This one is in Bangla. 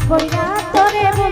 কইরা তোরে